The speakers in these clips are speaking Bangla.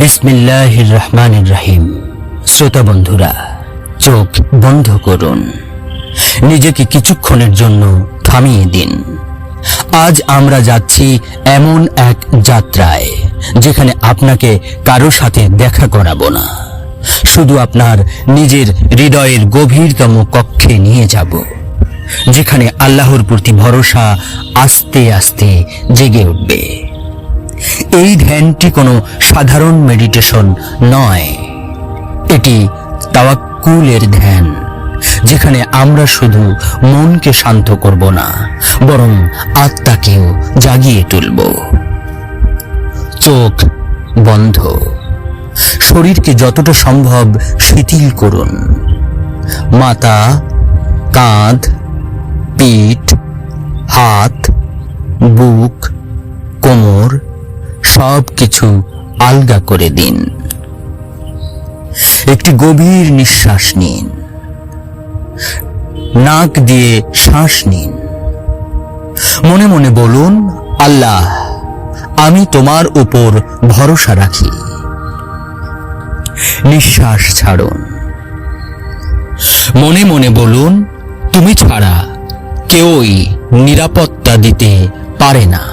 বিসমিল্লাহ রহমান রাহিম শ্রোতা বন্ধুরা, চোখ বন্ধ করুন। নিজেকে কিছুক্ষণের জন্য থামিয়ে দিন। আজ আমরা যাচ্ছি এমন এক যাত্রায়, যেখানে আপনাকে কারও সাথে দেখা করাবো না। শুধু আপনার নিজের হৃদয়ের গভীরতম কক্ষে নিয়ে যাব, যেখানে আল্লাহর প্রতি ভরসা আস্তে আস্তে জেগে উঠবে। এই ধ্যানটি কোনো সাধারণ মেডিটেশন নয়। এটি তাওয়াক্কুলের ধ্যান, যেখানে আমরা শুধু মনকে শান্ত করব না, বরং আত্মাকেও জাগিয়ে তুলব। চোখ বন্ধ। শরীরকে যতটা সম্ভব শিথিল করুন। মাথা, কাঁধ, পিঠ, হাত, বুক, কোমর সব কিছু আলগা করে দিন। একটি গভীর নিঃশ্বাস নিন। নাক দিয়ে শ্বাস নিন। মনে মনে বলুন, আল্লাহ, আমি তোমার উপর ভরসা রাখি। নিঃশ্বাস ছাড়ুন। মনে মনে বলুন, তুমি ছাড়া কেউই নিরাপত্তা দিতে পারে না।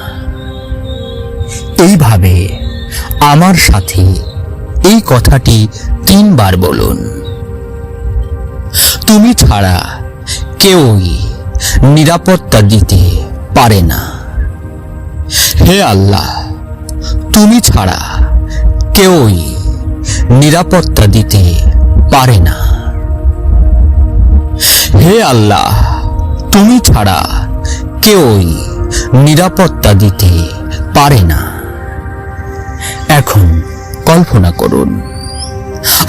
এইভাবে আমার সাথে এই কথাটি তিনবার বলুন। তুমি ছাড়া কেউই নিরাপত্তা দিতে পারে না। হে আল্লাহ, তুমি ছাড়া কেউই নিরাপত্তা দিতে পারে না। হে আল্লাহ, তুমি ছাড়া কেউই নিরাপত্তা দিতে পারে না। এখন কল্পনা করুন,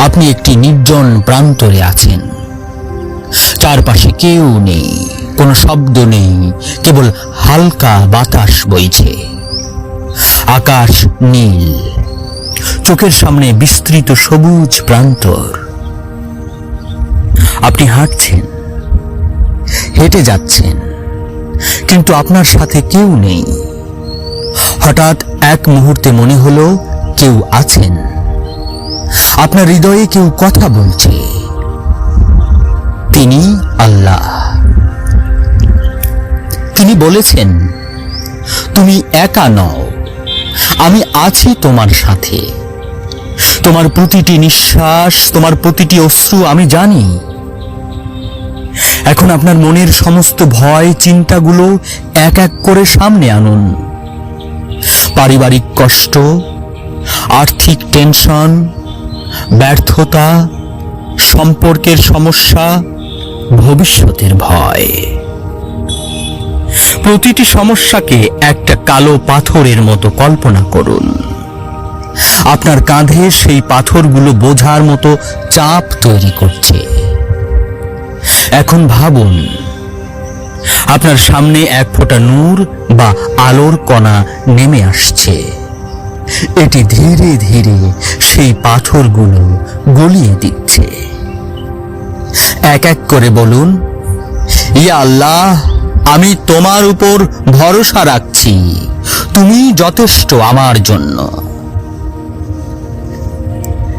আপনি একটি নির্জন প্রান্তরে আছেন। চারপাশে কেউ নেই, কোনো শব্দ নেই, কেবল হালকা বাতাস বইছে। আকাশ নীল, চোখের সামনে বিস্তৃত সবুজ প্রান্তর। আপনি হাঁটছেন, হেঁটে যাচ্ছেন, কিন্তু আপনার সাথে কেউ নেই। হঠাৎ এক মুহূর্তে মনে হলো কেউ আছেন? আপনার হৃদয়ে কেউ কথা বলছে? তিনি আল্লাহ। তিনি বলেছেন, তুমি একা নও। আমি আছি তোমার সাথে। তোমার প্রতিটি নিঃশ্বাস, তোমার প্রতিটি অশ্রু আমি জানি। এখন আপনার মনের সমস্ত ভয়, চিন্তাগুলো এক এক করে সামনে আনুন। পারিবারিক কষ্ট আর্থিক টেনশন, ব্যর্থতা, সম্পর্কের সমস্যা, ভবিষ্যতের ভয়। প্রতিটি সমস্যাকে একটা কালো পাথরের মতো কল্পনা করুন। আপনার কাঁধে সেই পাথরগুলো বোঝার মতো চাপ তৈরি করছে। এখন ভাবুন, আপনার সামনে এক ফোঁটা নূর বা আলোর কণা নেমে আসছে। এটি ধীরে ধীরে সেই পাথরগুলো গলিয়ে দিচ্ছে। এক এক করে বলুন, ইয়া আল্লাহ, আমি তোমার উপর ভরসা রাখছি। তুমি যথেষ্ট আমার জন্য।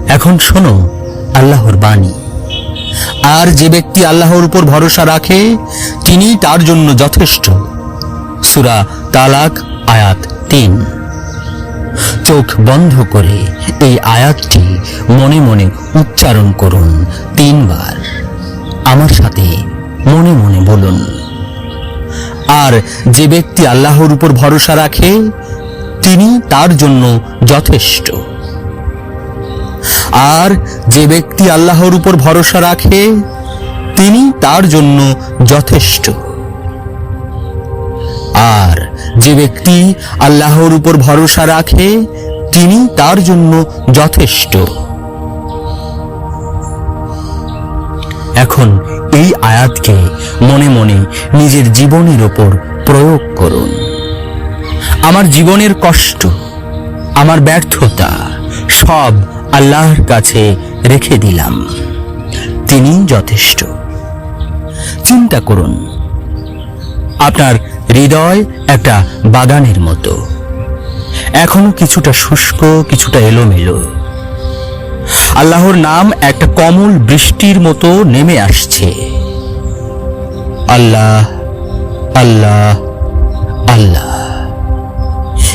এখন শোনো আল্লাহর বাণী। আর যে ব্যক্তি আল্লাহর উপর ভরসা রাখে, তিনি তার জন্য যথেষ্ট। সুরা তালাক আয়াত তিন। চোখ বন্ধ করে এই আয়াতটি মনে মনে উচ্চারণ করুন তিনবার। আমার সাথে মনে মনে বলুন, আর যে ব্যক্তি আল্লাহর উপর ভরসা রাখে, তিনি তার জন্য যথেষ্ট। আর যে ব্যক্তি আল্লাহর উপর ভরসা রাখে, তিনি তার জন্য যথেষ্ট। আর যে ব্যক্তি আল্লাহর উপর ভরসা রাখে, তিনি তার জন্য যথেষ্ট। এখন এই আয়াতকে মনে মনে নিজের জীবনের ওপর প্রয়োগ করুন। আমার জীবনের কষ্ট, আমার ব্যর্থতা সব আল্লাহর কাছে রেখে দিলাম। তিনি যথেষ্ট। চিন্তা করুন আপনার হৃদয় একটা বাগানের মতো। এখনও কিছুটা শুষ্ক, কিছুটা এলোমেলো। আল্লাহর নাম একটা কমল বৃষ্টির মতো নেমে আসছে। আল্লাহ আল্লাহ আল্লাহ।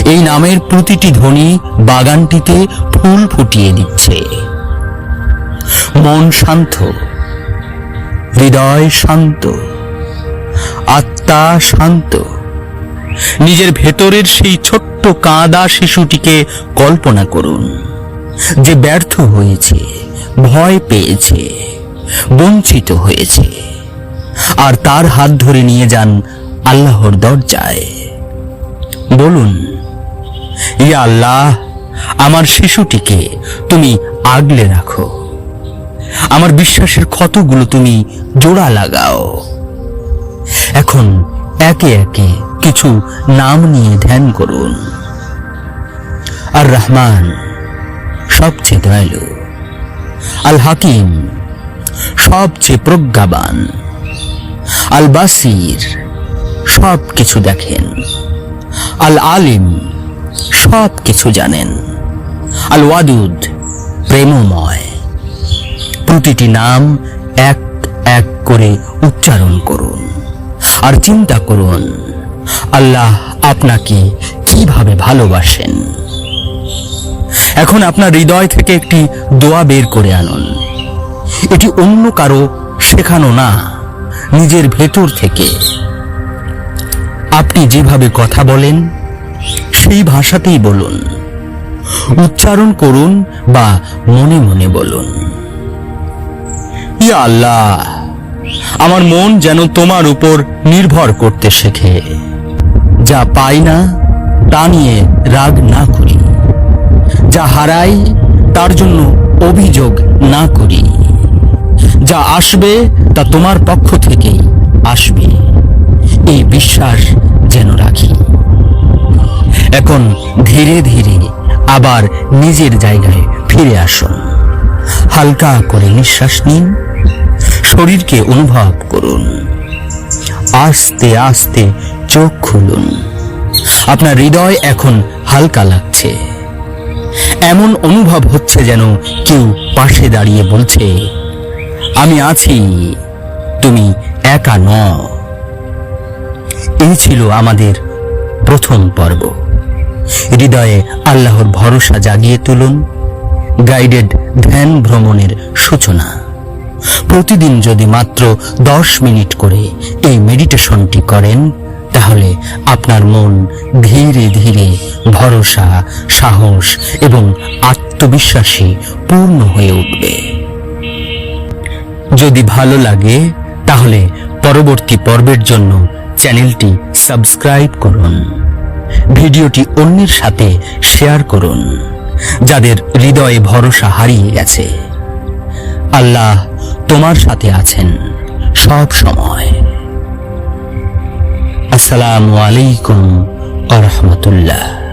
এই নামের প্রতিটি ধ্বনি বাগানটিতে ফুল ফুটিয়ে দিচ্ছে। মন শান্ত, হৃদয় শান্ত। আত্মা শান্ত। নিজের ভেতরের সেই ছোট্ট কাঁদা শিশুটিকে কল্পনা করুন। যে ব্যর্থ হয়েছে, ভয় পেয়েছে, বঞ্চিত হয়েছে। আর তার হাত ধরে নিয়ে যান আল্লাহর দরজায়। বলুন, ইয়া আল্লাহ, আমার শিশুটিকে তুমি আগলে রাখো। আমার বিশ্বাসের ক্ষতগুলো তুমি জোড়া লাগাও। এখন একে একে কিছু নাম নিয়ে ধ্যান করুন। আর রহমান সবচেয়ে দয়ালু। আল হাকিম সবচেয়ে প্রজ্ঞাবান। আল বাসির সব কিছু দেখেন। আল আলিম সব কিছু জানেন। আল ওয়াদুদ প্রেমময়। প্রতিটি নাম এক এক করে উচ্চারণ করুন। আর চিন্তা করুন, আল্লাহ আপনাকে কীভাবে ভালোবাসেন। এখন আপনার হৃদয় থেকে একটি দোয়া বের করে আনুন। এটি অন্য কারও শেখানো না, নিজের ভেতর থেকে। আপনি যেভাবে কথা বলেন, সেই ভাষাতেই বলুন, উচ্চারণ করুন বা মনে মনে বলুন। ইয়া আল্লাহ আমার মন যেন তোমার উপর নির্ভর করতে শেখে। যা পাই না, তা নিয়ে রাগ না করি। যা হারাই, তার জন্য অভিযোগ না করি। যা আসবে, তা তোমার পক্ষ থেকেই আসবে। এই বিশ্বাস যেন রাখি। এখন ধীরে ধীরে আবার নিজের জায়গায় ফিরে আসুন। হালকা করে নিঃশ্বাস নিন। শরীরকে অনুভব করুন। আস্তে আস্তে চোখ খুলুন। আপনার হৃদয় এখন হালকা লাগছে। এমন অনুভব হচ্ছে যেন কেউ পাশে দাঁড়িয়ে বলছে, আমি আছি, তুমি একা ন এই ছিল আমাদের প্রথম পর্ব। হৃদয়ে আল্লাহর ভরসা জাগিয়ে তুলুন, গাইডেড ধ্যান ভ্রমণের সূচনা। প্রতিদিন যদি মাত্র দশ মিনিট করে এই মেডিটেশনটি করেন, তাহলে আপনার মন ধীরে ধীরে ভরসা, সাহস এবং আত্মবিশ্বাসী পূর্ণ হয়ে উঠবে। যদি ভালো লাগে, তাহলে পরবর্তী পর্বের জন্য চ্যানেলটি সাবস্ক্রাইব করুন। ভিডিওটি অন্যের সাথে শেয়ার করুন, যাদের হৃদয়ে ভরসা হারিয়ে গেছে। আল্লাহ তোমার সাথে আছেন সব সময়। আসসালামু আলাইকুম আ রহমতুল্লাহ।